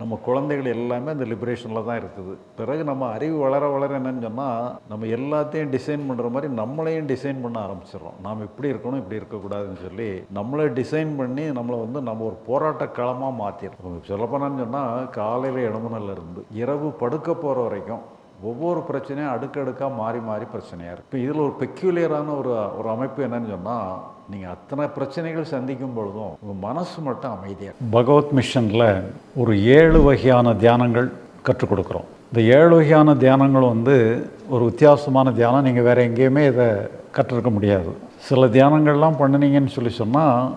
நம்ம குழந்தைகள் எல்லாமே அந்த லிபரேஷனில் தான் இருக்குது. பிறகு நம்ம அறிவு வளர வளர என்னன்னு சொன்னால் நம்ம எல்லாத்தையும் டிசைன் பண்ணுற மாதிரி நம்மளையும் டிசைன் பண்ண ஆரம்பிச்சிடறோம். நாம் இப்படி இருக்கணும் இப்படி இருக்கக்கூடாதுன்னு சொல்லி நம்மளை டிசைன் பண்ணி நம்மளை வந்து நம்ம ஒரு போராட்ட களமாக மாற்றிடுறோம் சொல்லப்போனான்னு சொன்னால் காலையில் இடமுனல்ல இருந்து இரவு படுக்க போகிற வரைக்கும் ஒவ்வொரு பிரச்சனையும் அடுக்கடுக்காக மாறி மாறி பிரச்சனையாக இருக்குது இப்போ இதில் ஒரு பெக்யூலியரான ஒரு ஒரு அமைப்பு என்னன்னு சொன்னால் நீங்கள் அத்தனை பிரச்சனைகள் சந்திக்கும் பொழுதும் உங்கள் மனசு மட்டும் அமைதியாக பகவத் மிஷனில் ஒரு ஏழு வகையான தியானங்கள் கற்றுக் கொடுக்குறோம். இந்த ஏழு வகையான தியானங்கள் வந்து ஒரு வித்தியாசமான தியானம். நீங்கள் வேறு எங்கேயுமே இதை கற்றுருக்க முடியாது. சில தியானங்கள்லாம் பண்ணினீங்கன்னு சொல்லி சொன்னால்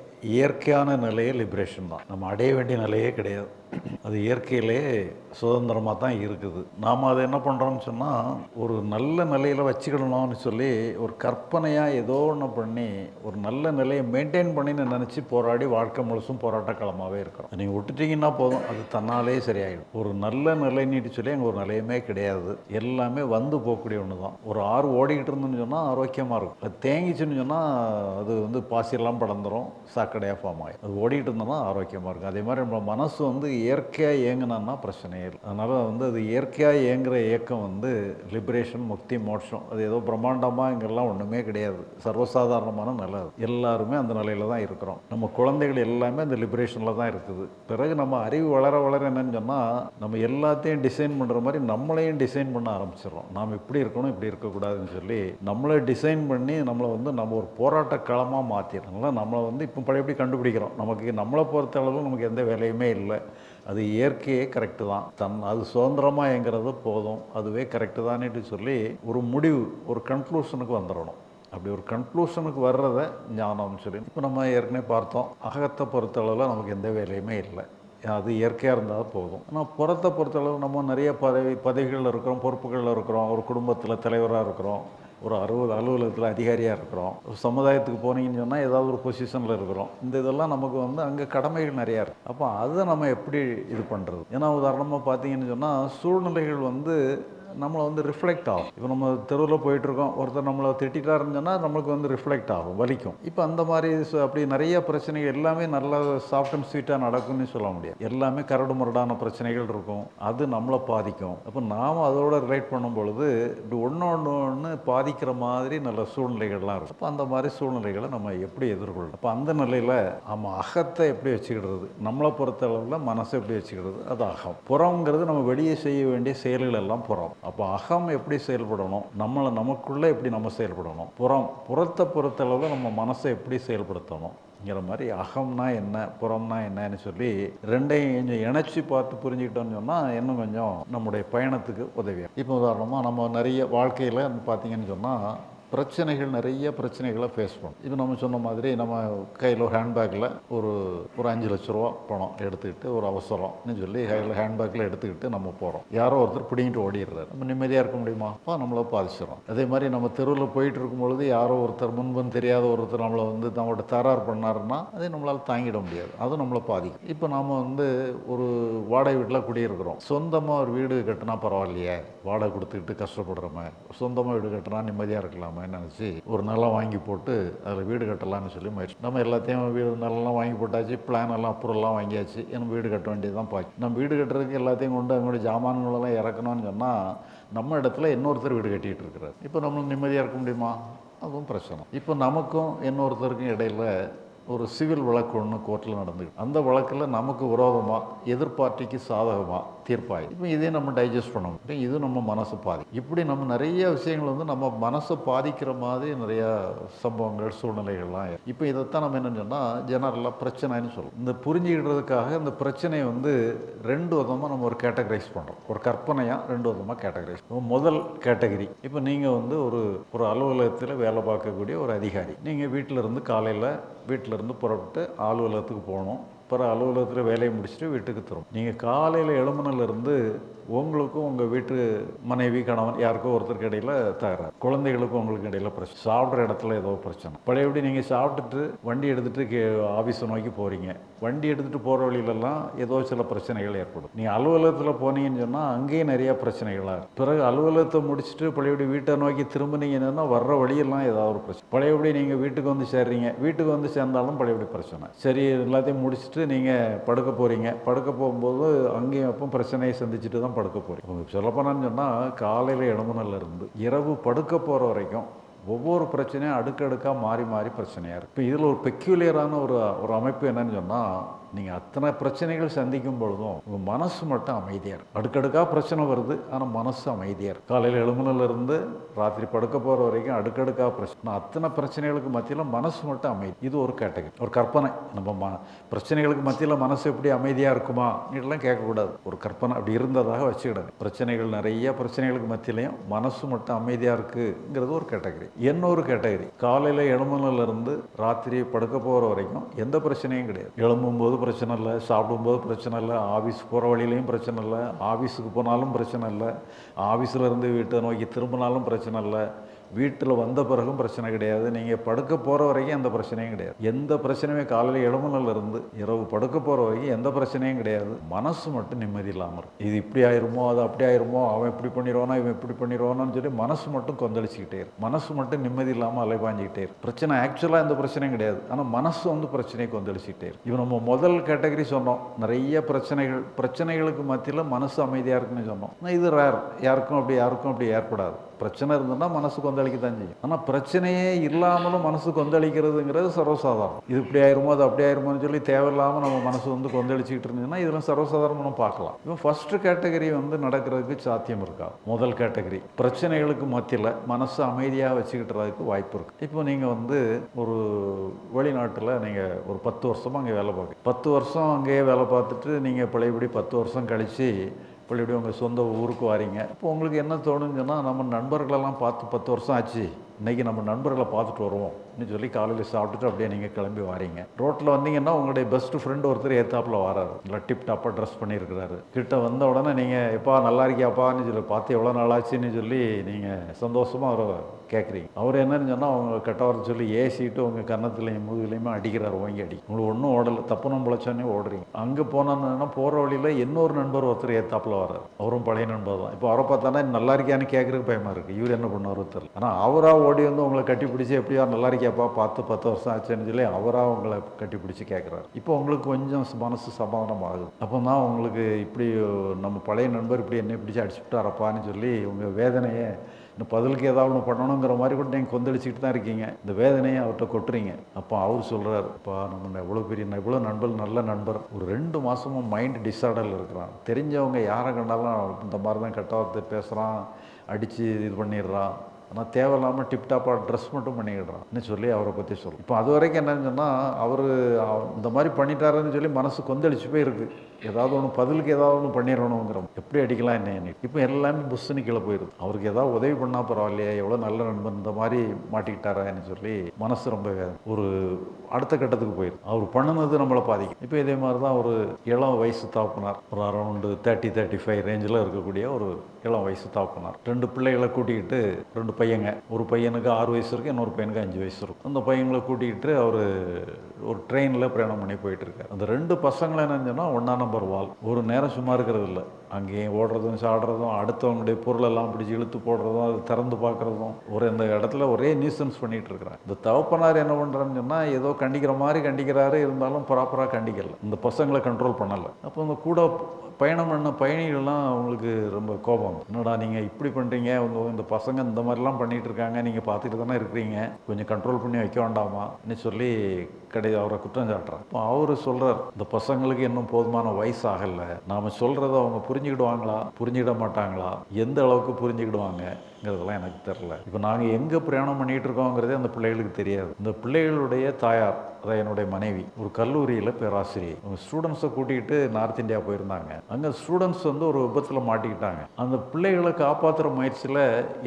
இயற்கையான நிலையே லிபரேஷன் தான். நம்ம அடைய வேண்டிய நிலையே கிடையாது. அது இயற்கையிலே சுதந்திரமாக தான் இருக்குது. நாம் அதை என்ன பண்ணுறோம்னு சொன்னால் ஒரு நல்ல நிலையில் வச்சுக்கிடணும்னு சொல்லி ஒரு கற்பனையாக ஏதோ ஒன்று பண்ணி ஒரு நல்ல நிலையை மெயின்டைன் பண்ணின்னு நினச்சி போராடி வாழ்க்கை முழுசும் போராட்ட களமாகவே இருக்கிறோம். நீங்கள் விட்டுட்டீங்கன்னா போதும். அது தன்னாலே சரியாயிடும். ஒரு நல்ல நிலைன்னு சொல்லி அங்கே ஒரு நிலையமே கிடையாது. எல்லாமே வந்து போகக்கூடிய ஒன்று தான் ஒரு ஆறு ஓடிக்கிட்டு இருந்துன்னு சொன்னால் ஆரோக்கியமாக இருக்கும். அது தேங்கிச்சுன்னு சொன்னால் அது வந்து பாசியெல்லாம் படந்துடும் சாக்கடையாக ஃபார்ம் ஆகும் அது ஓடிக்கிட்டு இருந்தோம்னா ஆரோக்கியமாக இருக்கும். அதே மாதிரி நம்ம மனசு வந்து இயற்கையாக இயங்கினா பிரச்சனையே இல்லை. அதனால் வந்து அது இயற்கையாக இயங்குகிற இயக்கம் வந்து லிபரேஷன் முக்தி மோட்சம். அது ஏதோ பிரம்மாண்டமாக இங்கெல்லாம் ஒன்றுமே கிடையாது. சர்வசாதாரணமான நிலை எல்லாருமே அந்த நிலையில் தான் இருக்கிறோம். நம்ம குழந்தைகள் எல்லாமே அந்த லிபரேஷனில் தான் இருக்குது. பிறகு நம்ம அறிவு வளர வளர என்னன்னு சொன்னால் நம்ம எல்லாத்தையும் டிசைன் பண்ணுற மாதிரி நம்மளையும் டிசைன் பண்ண ஆரம்பிச்சிடுறோம். நாம் இப்படி இருக்கணும் இப்படி இருக்கக்கூடாதுன்னு சொல்லி நம்மளை டிசைன் பண்ணி நம்மளை வந்து நம்ம ஒரு போராட்ட களமாக மாற்றிடுறோம் நம்மளை வந்து இப்போ பழையபடி கண்டுபிடிக்கிறோம். நமக்கு நம்மளை பொறுத்த அளவு நமக்கு எந்த வேலையுமே இல்லை. அது இயற்கையே கரெக்டு தான். தன் அது சுதந்திரமாங்கிறது போதும். அதுவே கரெக்டு தானேட்டு சொல்லி ஒரு முடிவு ஒரு கன்க்ளூஷனுக்கு வந்துடணும். அப்படி ஒரு கன்க்ளூஷனுக்கு வர்றத ஞானம்னு சொல்லி இப்போ நம்ம ஏற்கனவே பார்த்தோம். அகத்தை பொறுத்தளவில் நமக்கு எந்த வேலையுமே இல்லை. அது இயற்கையாக இருந்தால் போதும். ஆனால் புறத்தை பொறுத்தளவு நம்ம நிறைய பதவி பதவிகளில் இருக்கிறோம் பொறுப்புகளில் இருக்கிறோம். ஒரு குடும்பத்தில் தலைவராக இருக்கிறோம். ஒரு அறுபது அலுவலகத்தில் அதிகாரியாக இருக்கிறோம். ஒரு சமுதாயத்துக்கு போனீங்கன்னு சொன்னால் ஏதாவது ஒரு பொசிஷனில் இருக்கிறோம். இந்த இதெல்லாம் நமக்கு வந்து அங்கே கடமைகள் நிறையா இருக்குது அப்போ அதை நம்ம எப்படி இது பண்ணுறது ஏன்னா உதாரணமாக பார்த்தீங்கன்னு சொன்னால் சூழ்நிலைகள் வந்து நம்மளை வந்து ரிஃப்ளெக்ட் ஆகும். இப்போ நம்ம தெருவில் போயிட்டுருக்கோம். ஒருத்தர் நம்மளை திட்டாருன்னு சொன்னால் நம்மளுக்கு வந்து ரிஃப்ளெக்ட் ஆகும் வலிக்கும். இப்போ அந்த மாதிரி அப்படி நிறைய பிரச்சனைகள் எல்லாமே நல்லா சாஃப்ட் அண்ட் ஸ்வீட்டாக நடக்கும்னு சொல்ல முடியாது. எல்லாமே கரடு முரடான பிரச்சனைகள் இருக்கும். அது நம்மளை பாதிக்கும். அப்போ நாம் அதோட ரிலேட் பண்ணும் பொழுது இப்படி ஒன்று ஒன்று ஒன்று பாதிக்கிற மாதிரி நல்ல சூழ்நிலைகள்லாம் இருக்கும். அப்போ அந்த மாதிரி சூழ்நிலைகளை நம்ம எப்படி எதிர்கொள்ளணும் அப்போ அந்த நிலையில் நம்ம அகத்தை எப்படி வச்சுக்கிடுறது? நம்மளை பொறுத்த அளவில் மனசை எப்படி வச்சுக்கிறது அது அகம். புறங்கிறது நம்ம வெளியே செய்ய வேண்டிய செயல்கள் எல்லாம் புறம். அப்போ அகம் எப்படி செயல்படணும்? நம்மளை நமக்குள்ளே எப்படி நம்ம செயல்படணும்? புறம் புறத்தை பொறுத்தளவில் நம்ம மனசை எப்படி செயல்படுத்தணுங்கிற மாதிரி அகம்னா என்ன புறம்னா என்னன்னு சொல்லி ரெண்டையும் கொஞ்சம் இணைச்சி பார்த்து புரிஞ்சுக்கிட்டோம்னு சொன்னால் இன்னும் கொஞ்சம் நம்முடைய பயணத்துக்கு உதவியாக இப்போ உதாரணமாக நம்ம நிறைய வாழ்க்கையில் பார்த்தீங்கன்னு சொன்னால் பிரச்சனைகள் நிறைய பிரச்சனைகளை ஃபேஸ் பண்ணும். இப்போ நம்ம சொன்ன மாதிரி நம்ம கையில் ஒரு ஹேண்ட்பேக்கில் ஒரு ஒரு அஞ்சு லட்ச ரூபா பணம் எடுத்துக்கிட்டு ஒரு அவசரம்னு சொல்லி கையில் ஹேண்ட்பேக்கில் எடுத்துக்கிட்டு நம்ம போகிறோம் யாரோ ஒருத்தர் பிடிங்கிட்டு ஓடிடுறாரு. நம்ம நிம்மதியாக இருக்க முடியுமா? அப்போ நம்மளை பாதிச்சிடும் அதே மாதிரி நம்ம தெருவில் போயிட்டு இருக்கும் பொழுது யாரோ ஒருத்தர் முன்பும் தெரியாத ஒருத்தர் நம்மளை வந்து நம்மளோட தரார் பண்ணாருன்னா அதை நம்மளால் தாங்கிட முடியாது. அதுவும் நம்மளை பாதிக்கும். இப்போ நாம் வந்து ஒரு வாடகை வீட்டில் குடியிருக்கிறோம். சொந்தமாக ஒரு வீடு கட்டினா பரவாயில்லையே. வாடகை கொடுத்துக்கிட்டு கஷ்டப்படுறோமே. சொந்தமாக வீடு கட்டினா நிம்மதியாக இருக்கலாமே. நினச்சி ஒரு நிலம் வாங்கி போட்டு அதில் வீடு கட்டலாம்னு சொல்லி முயற்சி. நம்ம எல்லாத்தையும் வீடு நிலம்லாம் வாங்கி போட்டாச்சு பிளான் எல்லாம் அப்புறம்லாம் வாங்கியாச்சு. ஏன்னா வீடு கட்ட வேண்டியதுதான் பாக்கி. நம்ம வீடு கட்டுறதுக்கு எல்லாத்தையும் கொண்டு அவங்களுடைய ஜாமான்களெல்லாம் இறக்கணும்னு சொன்னால் நம்ம இடத்துல இன்னொருத்தர் வீடு கட்டிகிட்டு இருக்கிறார். இப்போ நம்ம நிம்மதியாக இருக்க முடியுமா? அதுவும் பிரச்சனை. இப்போ நமக்கும் இன்னொருத்தருக்கும் இடையில ஒரு சிவில் வழக்கு ஒன்று கோர்ட்டில் நடந்துக்கிட்டு அந்த வழக்கில் நமக்கு விரோதமாக எதிர்பார்ட்டிக்கு சாதகமாக தீர்ப்பாய் இப்போ இதே நம்ம டைஜஸ்ட் பண்ண முடியும் இது நம்ம மனசை பாதி. இப்படி நம்ம நிறைய விஷயங்கள் வந்து நம்ம மனசை பாதிக்கிற மாதிரி நிறையா சம்பவங்கள் சூழ்நிலைகள்லாம் இப்போ இதைத்தான் நம்ம என்ன சொன்னால் ஜெனரலாக பிரச்சனைன்னு சொல்லுவோம் இந்த புரிஞ்சுக்கிடுறதுக்காக இந்த பிரச்சனையை வந்து ரெண்டு விதமாக நம்ம ஒரு கேட்டகரைஸ் பண்ணுறோம் ஒரு கற்பனையாக ரெண்டு விதமாக கேட்டகரைஸ் முதல் கேட்டகரி இப்போ நீங்கள் வந்து ஒரு ஒரு அலுவலகத்தில் வேலை பார்க்கக்கூடிய ஒரு அதிகாரி. நீங்கள் வீட்டில் இருந்து காலையில் வீட்டில் இருந்து புறப்பட்டு அலுவலகத்துக்கு போகணும். பிற அலுவலகத்தில் வேலையை முடிச்சுட்டு வீட்டுக்கு தரும். நீங்கள் காலையில் எழும்புனிலேருந்து உங்களுக்கும் உங்கள் வீட்டு மனைவி கணவன் யாருக்கோ ஒருத்தருக்கு இடையில தகராறு. குழந்தைகளுக்கும் உங்களுக்கு இடையில பிரச்சனை. சாப்பிட்ற இடத்துல ஏதோ பிரச்சனை. பழையபடி நீங்கள் சாப்பிட்டுட்டு வண்டி எடுத்துகிட்டு கே ஆஃபீஸை நோக்கி போகிறீங்க வண்டி எடுத்துகிட்டு போகிற வழியிலலாம் ஏதோ சில பிரச்சனைகள் ஏற்படும். நீங்கள் அலுவலகத்தில் போனீங்கன்னு சொன்னால் அங்கேயும் நிறையா பிரச்சனைகளாக பிறகு அலுவலகத்தை முடிச்சுட்டு பழையபடி வீட்டை நோக்கி திரும்பினீங்கன்னா வர்ற வழியெல்லாம் ஏதாவது ஒரு பிரச்சனை. பழையபடி நீங்கள் வீட்டுக்கு வந்து சேர்றீங்க? வீட்டுக்கு வந்து சேர்ந்தாலும் பழையபடி பிரச்சனை? சரி எல்லாத்தையும் முடிச்சுட்டு நீங்கள் படுக்க போகிறீங்க படுக்க போகும்போது அங்கேயும் அப்போ பிரச்சனையை சந்திச்சுட்டு தான் படுக்க போகிறீங்க சொல்லப்போனான்னு சொன்னால் காலையில் இடமுனல்ல இருந்து இரவு படுக்க போகிற வரைக்கும் ஒவ்வொரு பிரச்சனையும் அடுக்கடுக்காக மாறி மாறி பிரச்சனையாக இருக்குது இப்போ இதில் ஒரு பெக்யூலியரான ஒரு ஒரு அமைப்பு என்னன்னு சொன்னால் நீங்கள் அத்தனை பிரச்சனைகள் சந்திக்கும் பொழுதும் உங்கள் மனசு மட்டும் அமைதியாக இருக்கும் அடுக்கடுக்காக பிரச்சனை வருது ஆனால் மனசு அமைதியாக இருக்கும் காலையில் எழுமணிலிருந்து ராத்திரி படுக்க போகிற வரைக்கும் அடுக்கடுக்காக பிரச்சனை அத்தனை பிரச்சனைகளுக்கு மத்தியில் மனசு மட்டும் அமைதி. இது ஒரு கேட்டகரி ஒரு கற்பனை. நம்ம ம பிரச்சனைகளுக்கு மத்தியில் மனசு எப்படி அமைதியாக இருக்குமா இதெல்லாம் கேட்கக்கூடாது. ஒரு கற்பனை அப்படி இருந்ததாக வச்சுக்கிடுங்க பிரச்சனைகள் நிறைய பிரச்சனைகளுக்கு மத்தியிலையும் மனசு மட்டும் அமைதியாக இருக்குங்கிறது ஒரு கேட்டகரி. இன்னொரு கேட்டகரி? காலையில் எழுமணிலிருந்து ராத்திரி படுக்க போகிற வரைக்கும் எந்த பிரச்சனையும் கிடையாது. எழும்பும்போது பிரச்சனை இல்லை சாப்பிடும்போது பிரச்சனை இல்லை ஆஃபீஸ் போகிற வழியிலையும் பிரச்சனை இல்லை ஆஃபீஸுக்கு போனாலும் பிரச்சனை இல்லை ஆஃபீஸில் இருந்து வீட்டை நோக்கி திரும்பினாலும் பிரச்சனை இல்லை வீட்டில் வந்த பிறகும் பிரச்சனை கிடையாது. நீங்கள் படுக்க போகிற வரைக்கும் எந்த பிரச்சனையும் கிடையாது. எந்த பிரச்சனையுமே காலையில் எழுமலில் இருந்து இரவு படுக்க போகிற வரைக்கும் எந்த பிரச்சனையும் கிடையாது. மனசு மட்டும் நிம்மதி இல்லாமல் இருக்கும். இது இப்படி ஆயிருமோ அது அப்படி ஆயிருமோ அவன் இப்படி பண்ணிடுவானா இவன் இப்படி பண்ணிடுவானான்னு சொல்லி மனசு மட்டும் கொந்தளிச்சுக்கிட்டே இருக்கும். மனசு மட்டும் நிம்மதி இல்லாமல் அலைபாஞ்சிக்கிட்டே இருக்கும். பிரச்சனை ஆக்சுவலாக எந்த பிரச்சனையும் கிடையாது. ஆனால் மனசு வந்து பிரச்சனையை கொந்தளிச்சுக்கிட்டே இருக்கும். இப்போ நம்ம முதல் கேட்டகரி சொன்னோம். நிறைய பிரச்சனைகள் பிரச்சனைகளுக்கு மத்தியில் மனசு அமைதியாக இருக்குன்னு சொன்னோம். இது ரேர் யாருக்கும் அப்படி யாருக்கும் அப்படி ஏற்படாது. பிரச்சனை இருந்ததுன்னா மனசு கொந்தளிக்க தான் செய்யும். ஆனால் பிரச்சனையே இல்லாமலும் மனசு கொந்தளிக்கிறதுங்கிறது சர்வசாதாரணம். இது இப்படி ஆயிருமோ அது அப்படி ஆயிருமோன்னு சொல்லி தேவையில்லாமல் நம்ம மனசு வந்து கொந்தளிச்சுக்கிட்டு இருந்ததுன்னா இதெல்லாம் சர்வசாதாரணம் நம்ம பார்க்கலாம். இப்போ ஃபஸ்ட்டு கேட்டகரி வந்து நடக்கிறதுக்கு சாத்தியம் இருக்கா? முதல் கேட்டகரி பிரச்சனைகளுக்கு மத்தியில் மனசு அமைதியாக வச்சுக்கிட்டுறதுக்கு வாய்ப்பு இருக்குது இப்போ நீங்கள் வந்து ஒரு வெளிநாட்டில் நீங்கள் ஒரு பத்து வருஷமாக அங்கே வேலை பார்க்க பத்து வருஷம் அங்கேயே வேலை பார்த்துட்டு நீங்கள் பழையபடி பத்து வருஷம் கழித்து பள்ளிப்படி உங்கள் சொந்த ஊருக்கு வாரீங்க. இப்போ உங்களுக்கு என்ன தோணுன்னு சொன்னால் நம்ம நண்பர்களெல்லாம் பார்த்து பத்து வருஷம் ஆச்சு. இன்றைக்கி நம்ம நண்பர்களை பார்த்துட்டு வருவோம்னு சொல்லி காலையில் சாப்பிட்டுட்டு அப்படியே நீங்கள் கிளம்பி வாரீங்க. ரோட்டில் வந்தீங்கன்னா உங்களுடைய பெஸ்ட் ஃப்ரெண்டு ஒருத்தர் ஏத்தாப்பில் வராரு. இல்லை டிப் டாப்பாக ட்ரெஸ் பண்ணியிருக்கிறாரு. கிட்ட வந்த உடனே நீங்கள் எப்பா நல்லா இருக்கியாப்பான்னு சொல்லி பார்த்து எவ்வளோ நாள் ஆச்சுன்னு சொல்லி நீங்கள் சந்தோஷமாக அவரை கேட்குறீங்க. அவர் என்னன்னு சொன்னால் அவங்க கெட்ட வர சொல்லி ஏசிட்டு உங்கள் கன்னத்துலையும் முதுகுலையுமே அடிக்கிறார் ஓங்கி அடி உங்களுக்கு ஒன்றும் ஓடலை தப்பு நம்ம பிழைச்சோன்னே ஓடுறீங்க. அங்கே போனோன்னா போகிற வழியில் இன்னொரு நண்பர் ஒருத்தர் ஏத்தாப்பில் வரார் அவரும் பழைய நண்பர் தான். இப்போ அவரை பார்த்தானா நல்லா இருக்கியான்னு கேட்குறதுக்கு பயமாக இருக்குது இவர் என்ன பண்ணுவார் தெரியல ஆனால் அவராக ஓடி வந்து உங்களை கட்டி பிடிச்சி எப்படியா நல்லா இருக்கியாப்பா பார்த்து பத்து வருஷம் ஆச்சுன்னு சொல்லி அவராக உங்களை கட்டி பிடிச்சி கேட்குறாரு. இப்போ உங்களுக்கு கொஞ்சம் மனசு சமாதானம் ஆகுது. அப்போ தான் உங்களுக்கு இப்படி நம்ம பழைய நண்பர் இப்படி என்னை பிடிச்சி அடிச்சுட்டாரப்பான்னு சொல்லி உங்கள் வேதனையை இந்த பதிலுக்கு ஏதாவது ஒன்று பண்ணணுங்கிற மாதிரி கூட நீங்கள் கொந்தளிச்சுக்கிட்டு தான் இருக்கீங்க. இந்த வேதனையை அவர்கிட்ட கொட்டுறீங்க. அப்போ அவர் சொல்கிறார் இப்போ நம்ம எவ்வளோ பெரிய எவ்வளோ நண்பர் நல்ல நண்பர். ஒரு ரெண்டு மாதமும் மைண்ட் டிஸார்டரில் இருக்கிறான். தெரிஞ்சவங்க யாரை கண்டாலும் இந்த மாதிரி தான் கெட்ட வார்த்தை பேசுகிறான் அடித்து இது பண்ணிடுறான். ஆனால் தேவையில்லாமல் டிப்டாப்பாக ட்ரெஸ் மட்டும் பண்ணிக்கிடுறான்னு சொல்லி அவரை பற்றி சொல்லும் இப்போ அது வரைக்கும் என்னன்னு சொன்னால் அவர் இந்த மாதிரி பண்ணிட்டாருன்னு சொல்லி மனசு கொந்தளிச்சு போய் இருக்குது ஏதாவது ஒன்று பதிலுக்கு ஏதாவது ஒன்று பண்ணிடணுங்கிற எப்படி அடிக்கலாம் என்ன இப்போ எல்லாமே புஷ்ஷுன்னு கீழே போயிடுது அவருக்கு ஏதாவது உதவி பண்ணால் பரவாயில்லையே எவ்வளோ நல்ல நண்பன் இந்த மாதிரி மாட்டிக்கிட்டாரான்னு சொல்லி மனசு ரொம்ப ஒரு அடுத்த கட்டத்துக்கு போயிடும் அவர் பண்ணுனது நம்மளை பாதிக்கும். இப்போ இதே மாதிரி தான் ஒரு இளம் வயசு தாப்புனார். ஒரு அரௌண்டு தேர்ட்டி தேர்ட்டி ஃபைவ் ரேஞ்சில் இருக்கக்கூடிய ஒரு இளம் வயசு தாப்புனார் ரெண்டு பிள்ளைகளை கூட்டிக்கிட்டு ரெண்டு பையங்க. ஒரு பையனுக்கு ஆறு வயசு இருக்குது இன்னொரு பையனுக்கு அஞ்சு வயசு இருக்கும் அந்த பையங்களை கூட்டிகிட்டு அவர் ஒரு ட்ரெயினில் பிரயாணம் பண்ணி போயிட்டுருக்கார் அந்த ரெண்டு பசங்களை என்னன்னு ஒன்றா நம்பர் வால் ஒரு நேரம் சும்மா இருக்கிறது இல்லை. அங்கேயும் ஓடுறதும் சாடுறதும் அடுத்தவங்களுடைய பொருளெல்லாம் பிடிச்சி இழுத்து போடுறதும் அது திறந்து பார்க்குறதும் ஒரு இந்த இடத்துல ஒரே நியூசன்ஸ் பண்ணிகிட்டு இருக்கிறாங்க இந்த தவப்பனார் என்ன பண்ணுறான்னு சொன்னால் ஏதோ கண்டிக்கிற மாதிரி கண்டிக்கிறாரு இருந்தாலும் ப்ராப்பராக கண்டிக்கல. இந்த பசங்களை கண்ட்ரோல் பண்ணலை. அப்போ இந்த கூட பயணம் பண்ண பயணிகள்லாம் அவங்களுக்கு ரொம்ப கோபம். என்னடா நீங்கள் இப்படி பண்ணுறீங்க உங்க இந்த பசங்க இந்த மாதிரிலாம் பண்ணிகிட்டு இருக்காங்க. நீங்கள் பார்த்துட்டு தானே இருக்கிறீங்க. கொஞ்சம் கண்ட்ரோல் பண்ணி வைக்க வேண்டாமான்னு சொல்லி கிடையாது அவரை குற்றம் சாட்டுறார் இப்போ அவர் சொல்கிறார் இந்த பசங்களுக்கு இன்னும் போதுமான வயசு ஆகலை. நாம் சொல்கிறத அவங்க புரிஞ்சுக்கிடுவாங்களா? புரிஞ்சுக்கிட மாட்டாங்களா எந்த அளவுக்கு புரிஞ்சுக்கிடுவாங்கங்கிறதெல்லாம் எனக்கு தெரில இப்போ நாங்கள் எங்கே பிரயாணம் பண்ணிகிட்டு இருக்கோங்கிறதே அந்த பிள்ளைகளுக்கு தெரியாது. இந்த பிள்ளைகளுடைய தாயார் அதான் என்னுடைய மனைவி ஒரு கல்லூரியில் பேராசிரியர் ஸ்டூடெண்ட்ஸை கூட்டிகிட்டு நார்த் இந்தியா போயிருந்தாங்க. அங்கே ஸ்டூடெண்ட்ஸ் வந்து ஒரு விபத்தில் மாட்டிக்கிட்டாங்க. அந்த பிள்ளைகளை காப்பாற்றுற முயற்சியில்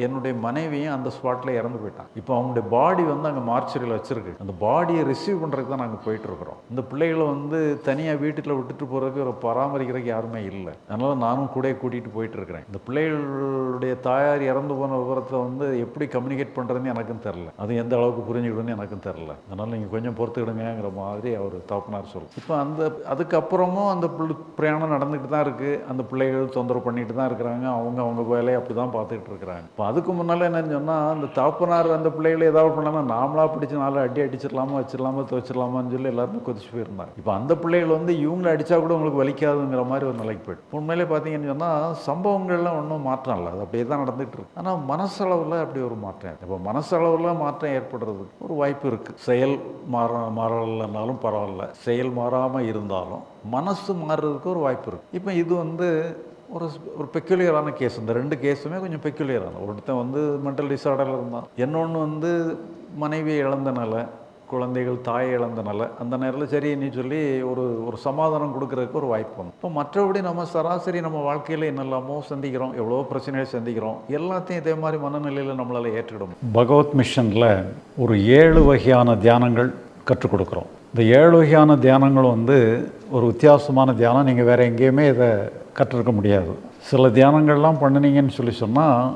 என்னுடைய மனைவியும் அந்த ஸ்பாட்டில் இறந்து போயிட்டான் இப்போ அவங்களுடைய பாடி வந்து அங்கே மார்ச்சரியில் வச்சிருக்கு. அந்த பாடியை ரிசீவ் பண்ணுறதுக்கு தான் நாங்கள் போயிட்டு இருக்கிறோம் இந்த பிள்ளைகளை வந்து தனியாக வீட்டில் விட்டுட்டு போகிறதுக்கு பராமரிக்கிறதுக்கு யாருமே இல்லை. அதனால் நானும் கூட கூட்டிகிட்டு போயிட்டு இருக்கிறேன் இந்த பிள்ளைகளுடைய தாயார் இறந்து போன விவரத்தை வந்து எப்படி கம்யூனிகேட் பண்ணுறதுன்னு எனக்கும் தெரில அது எந்த அளவுக்கு புரிஞ்சுக்கணும்னு எனக்கும் தெரில அதனால் நீங்கள் கொஞ்சம் பொறுத்துக்கிடுங்கிற மாதிரி அவர் தப்புனார் சொல்லும் இப்போ அந்த அதுக்கப்புறமும் அந்த பிள்ளை பிரயாணம் நடந்துக்கிட்டு தான் இருக்குது அந்த பிள்ளைகள் தொந்தரவு பண்ணிட்டு தான் இருக்கிறாங்க. அவங்க அவங்க வேலையை அப்படி தான் பார்த்துக்கிட்டு இருக்கிறாங்க. இப்போ அதுக்கு முன்னால் என்னன்னு சொன்னால் அந்த தாப்புனார் அந்த பிள்ளைகளை ஏதாவது பண்ணலாம் நாமளாக பிடிச்ச நாளை அடி அடிச்சிடலாமா வச்சிடலாமா துவச்சிடலாமான்னு சொல்லி எல்லாருமே கொதிச்சு போயிருந்தாங்க. இப்போ அந்த பிள்ளைகள் வந்து இவங்களை அடித்தா கூட உங்களுக்கு வலிக்காதுங்கிற மாதிரி ஒரு நிலைக்கு போயிட்டு. உண்மையிலே பார்த்தீங்கன்னு சொன்னால் சம்பவங்கள்லாம் ஒன்றும் மாற்றம் இல்லை. அது அப்படியே தான் நடந்துகிட்டு இருக்கு. ஆனால் மனசளவில் அப்படி ஒரு மாற்றம் இப்போ மனசளவில் மாற்றம் ஏற்படுறதுக்கு ஒரு வாய்ப்பு இருக்குது செயல் மாற மாறலைனாலும் பரவாயில்ல. செயல் மாறாமல் இருந்தாலும் மனசு மாறுறதுக்கு ஒரு வாய்ப்பு இருக்குது இப்போ இது வந்து ஒரு ஒரு பெக்குலியரான கேஸ் இந்த ரெண்டு கேஸுமே கொஞ்சம் பெக்குலியரான ஒருத்தன் வந்து மென்டல் டிசார்டரில் இருந்தான். இன்னொன்று வந்து மனைவியை இழந்தனால குழந்தைகள் தாயை இழந்தனால அந்த நேரத்தில் சரி நீ சொல்லி ஒரு ஒரு சமாதானம் கொடுக்கறதுக்கு ஒரு வாய்ப்பு வந்து இப்போ மற்றபடி நம்ம சராசரி நம்ம வாழ்க்கையில் என்னெல்லாமோ சந்திக்கிறோம் எவ்வளோ பிரச்சனைகள் சந்திக்கிறோம் எல்லாத்தையும் இதே மாதிரி மனநிலையில் நம்மளால் ஏற்றிடும் பகவத் மிஷனில் ஒரு ஏழு வகையான தியானங்கள் கற்றுக் கொடுக்குறோம். இந்த ஏழு வகையான தியானங்கள் வந்து ஒரு வித்தியாசமான தியானம். நீங்கள் வேறு எங்கேயுமே இதை கற்றுருக்க முடியாது. சில தியானங்கள்லாம் பண்ணினீங்கன்னு சொல்லி சொன்னால்